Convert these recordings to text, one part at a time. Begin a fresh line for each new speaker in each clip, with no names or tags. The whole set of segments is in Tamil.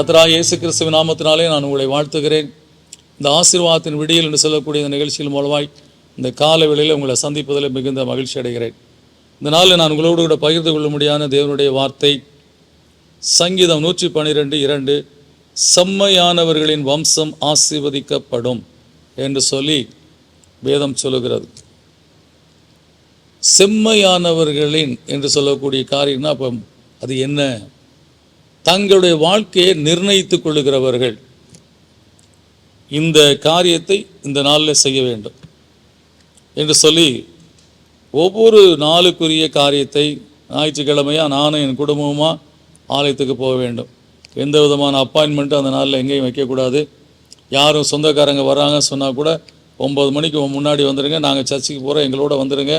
கத்ரா இயேசு கிறிஸ்துவ நாமத்தினாலே நான் உங்களை வாழ்த்துகிறேன். இந்த ஆசீர்வாதத்தின் விடியல் என்று சொல்லக்கூடிய இந்த நிகழ்ச்சியின் மூலமாய் இந்த கால வேளையில் உங்களை சந்திப்பதில் மிகுந்த மகிழ்ச்சி அடைகிறேன். இந்த நாளில் நான் உங்களோடு கூட பகிர்ந்து கொள்ள முடியாத தேவனுடைய வார்த்தை சங்கீதம் நூற்றி பன்னிரெண்டு இரண்டு செம்மையானவர்களின் வம்சம் ஆசீர்வதிக்கப்படும் என்று சொல்லி வேதம் சொல்லுகிறது. செம்மையானவர்களின் என்று சொல்லக்கூடிய காரியம்னா அப்போ அது என்ன? தங்களுடைய வாழ்க்கையை நிர்ணயித்துக் கொள்ளுகிறவர்கள். இந்த காரியத்தை இந்த நாளில் செய்ய வேண்டும். என்று சொல்லி ஒவ்வொரு நாளுக்குரிய காரியத்தை ஞாயிற்றுக்கிழமையாக நானும் என் குடும்பமாக ஆலயத்துக்கு போக வேண்டும். எந்த விதமான அப்பாயின்மெண்ட்டும் அந்த நாளில் எங்கேயும் வைக்கக்கூடாது. யாரும் சொந்தக்காரங்க வராங்க சொன்னால் கூட ஒம்பது மணிக்கு முன்னாடி வந்துடுங்க நாங்கள் சர்ச்சுக்கு போகிறோம் எங்களோட வந்துடுங்க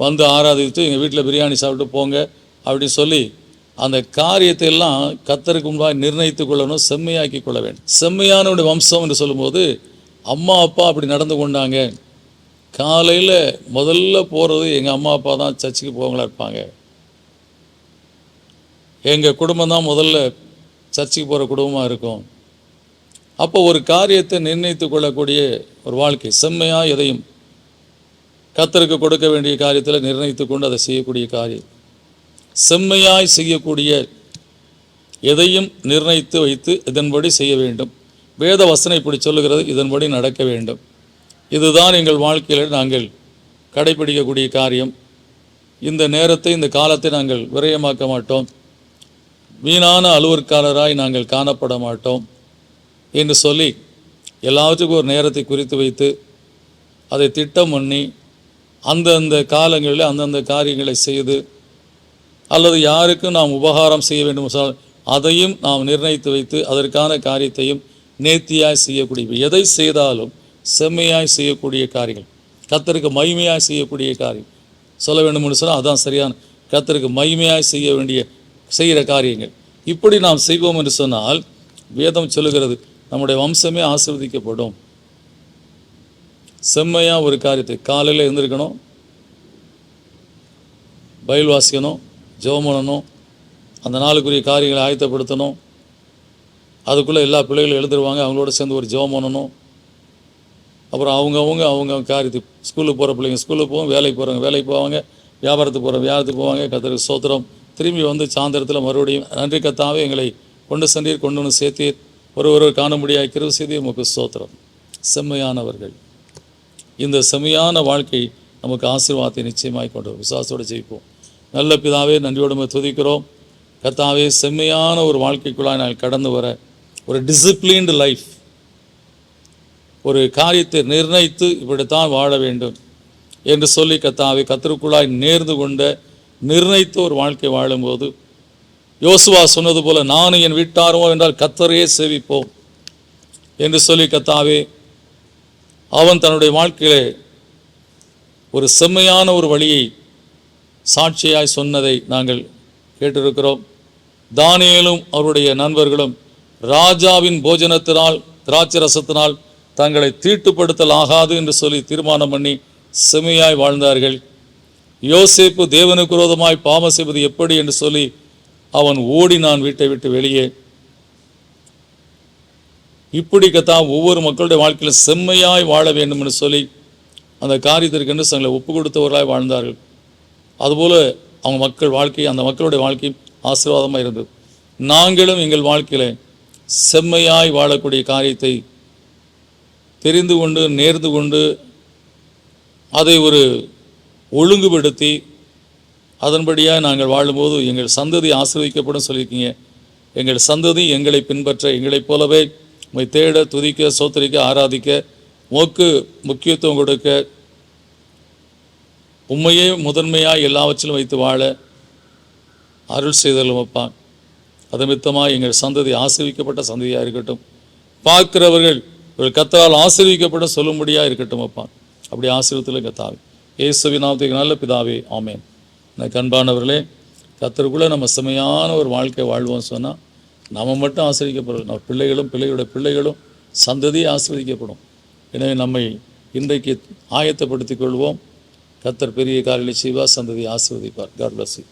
வந்து ஆராதித்து எங்கள் வீட்டில் பிரியாணி சாப்பிட்டு போங்க அப்படின்னு சொல்லி அந்த காரியத்தை எல்லாம் கத்தருக்கு முன்பாக நிர்ணயித்துக் கொள்ளணும் செம்மையாக்கி கொள்ள வேண்டும். செம்மையானவனுடைய வம்சம் என்று சொல்லும்போது அம்மா அப்பா அப்படி நடந்து கொண்டாங்க. காலையில் முதல்ல போகிறது எங்கள் அம்மா அப்பா தான் சர்ச்சுக்கு போவங்களா இருப்பாங்க. எங்கள் குடும்பம் தான் முதல்ல சர்ச்சுக்கு போகிற குடும்பமாக இருக்கும். அப்போ ஒரு காரியத்தை நிர்ணயித்து கொள்ளக்கூடிய ஒரு வாழ்க்கை செம்மையாக எதையும் கத்தருக்கு கொடுக்க வேண்டிய காரியத்தில் நிர்ணயித்து கொண்டு அதை செய்யக்கூடிய காரியம். செம்மையாய் செய்யக்கூடிய எதையும் நிர்ணயித்து வைத்து இதன்படி செய்ய வேண்டும். வேத வசனை இப்படி சொல்லுகிறது இதன்படி நடக்க வேண்டும். இதுதான் எங்கள் வாழ்க்கையில் நாங்கள் கடைபிடிக்கக்கூடிய காரியம். இந்த நேரத்தை இந்த காலத்தை நாங்கள் விரயமாக்க மாட்டோம். வீணான அலுவற்காரராய் நாங்கள் காணப்பட மாட்டோம் என்று சொல்லி எல்லாத்துக்கும் ஒரு நேரத்தை குறித்து வைத்து அதை திட்டம் பண்ணி அந்தந்த காலங்களில் அந்தந்த காரியங்களை செய்து அல்லது யாருக்கும் நாம் உபகாரம் செய்ய வேண்டும் என்றால் அதையும் நாம் நிர்ணயித்து வைத்து அதற்கான காரியத்தையும் நேர்த்தியாய் செய்யக்கூடிய எதை செய்தாலும் செம்மையாய் செய்யக்கூடிய காரியங்கள். கத்தருக்கு மகிமையாய் செய்யக்கூடிய காரியம். சொல்ல வேண்டும் என்று சொன்னால் அதான் சரியான. கத்தருக்கு மகிமையாய் செய்ய வேண்டிய செய்கிற காரியங்கள். இப்படி நாம் செய்வோம் என்று சொன்னால் வேதம் சொல்லுகிறது நம்முடைய வம்சமே ஆசிர்வதிக்கப்படும். செம்மையாக ஒரு காரியத்தை காலையில் எழுந்திருக்கணும் பயில் வாசிக்கணும் ஜெபம் பண்ணணும் அந்த நாளுக்குரிய காரியங்களை ஆயத்தப்படுத்தணும். அதுக்குள்ளே எல்லா பிள்ளைகளும் எழுந்துருவாங்க. அவங்களோட சேர்ந்து ஒரு ஜெபம் பண்ணணும். அப்புறம் அவங்கவுங்க அவங்க காரியத்து ஸ்கூலுக்கு போகிற பிள்ளைங்க ஸ்கூலுக்கு போவோம் வேலைக்கு போகிறவங்க வேலைக்கு போவாங்க வியாபாரத்துக்கு போகிற வியாபாரத்துக்கு போவாங்க கத்திர சோத்திரம் திரும்பி வந்து சாயந்தரத்தில் மறுபடியும் நன்றி கத்தாவே எங்களை கொண்டு சென்றீர் கொண்டு வந்து சேர்த்தீர். ஒரு ஒருவர் காண முடியாத கிருவு செய்தி உமக்கு சோத்திரம் செம்மையானவர்கள். இந்த செம்மையான வாழ்க்கை நமக்கு ஆசீர்வாதத்தை நிச்சயமாய் கொண்டு விசுவாசோடு ஜெயிப்போம் நல்ல பிதாவே நன்றியோடு துதிக்கிறோம். கர்த்தாவே செம்மையான ஒரு வாழ்க்கைக்குள்ளாய் நாங்கள் கடந்து வர ஒரு டிசிப்ளின்டு லைஃப் ஒரு காரியத்தை நிர்ணயித்து இப்படித்தான் வாழ வேண்டும் என்று சொல்லி கத்தாவே கத்தருக்குள்ளாய் நேர்ந்து கொண்ட நிர்ணயித்த ஒரு வாழ்க்கை வாழும்போது யோசுவா சொன்னது போல நானும் என் வீட்டாரோ என்றால் கத்தரையே சேவிப்போம் என்று சொல்லி கத்தாவே அவன் தன்னுடைய வாழ்க்கையிலே ஒரு செம்மையான ஒரு வழியை சாட்சியாய் சொன்னதை நாங்கள் கேட்டிருக்கிறோம். தானியலும் அவருடைய நண்பர்களும் ராஜாவின் போஜனத்தினால் திராட்சை ரசத்தினால் தங்களை தீட்டுப்படுத்தல் ஆகாது என்று சொல்லி தீர்மானம் பண்ணி செம்மையாய் வாழ்ந்தார்கள். யோசேப்பு தேவனுக்கு விரோதமாய் பாவம் செய்வது எப்படி என்று சொல்லி அவன் ஓடி நான் வீட்டை விட்டு வெளியே. இப்படிக்கத்தான் ஒவ்வொரு மக்களுடைய வாழ்க்கையில் செம்மையாய் வாழ வேண்டும் என்று சொல்லி அந்த காரியத்திற்கென்று தங்களை ஒப்பு கொடுத்தவர்களாய் வாழ்ந்தார்கள். அதுபோல் அவங்க மக்கள் வாழ்க்கை அந்த மக்களுடைய வாழ்க்கை ஆசீர்வாதமாக இருந்தது. நாங்களும் எங்கள் வாழ்க்கையில் செம்மையாய் வாழக்கூடிய காரியத்தை தெரிந்து கொண்டு நேர்ந்து கொண்டு அதை ஒரு ஒழுங்குபடுத்தி அதன்படியாக நாங்கள் வாழும்போது எங்கள் சந்ததி ஆசீர்வதிக்கப்படும் சொல்லியிருக்கீங்க. எங்கள் சந்ததி எங்களை பின்பற்ற எங்களைப் போலவே உம்மை தேட துதிக்க சோத்தரிக்க ஆராதிக்க உமக்கு முக்கியத்துவம் கொடுக்க உண்மையே முதன்மையாக எல்லாவற்றிலும் வைத்து வாழ அருள் செய்தலும் அப்பா. அது மித்தமாக எங்கள் சந்ததி ஆசீர்விக்கப்பட்ட சந்ததியாக இருக்கட்டும். பார்க்கிறவர்கள் ஒரு கத்தரால் ஆசீர்விக்கப்பட்ட சொல்லும்படியாக இருக்கட்டும் அப்பா. அப்படி ஆசீர்வத்தில் கத்தாவே இயேசுவி நாமத்துக்கு நல்ல பிதாவே ஆமேன். எனக்கு அன்பானவர்களே கத்தருக்குள்ளே நம்ம செமையான ஒரு வாழ்க்கை வாழ்வோம் சொன்னால் நம்ம மட்டும் ஆசிரியப்படுறோம் நம்ம பிள்ளைகளும் பிள்ளையோட பிள்ளைகளும் சந்ததியே ஆசீர்வதிக்கப்படும். எனவே நம்மை இன்றைக்கு ஆயத்தப்படுத்திக் கொள்வோம். கத்தர் பெரிய காரியங்களை செய்வார் சந்ததி ஆசிர்வதிப்பார். God bless you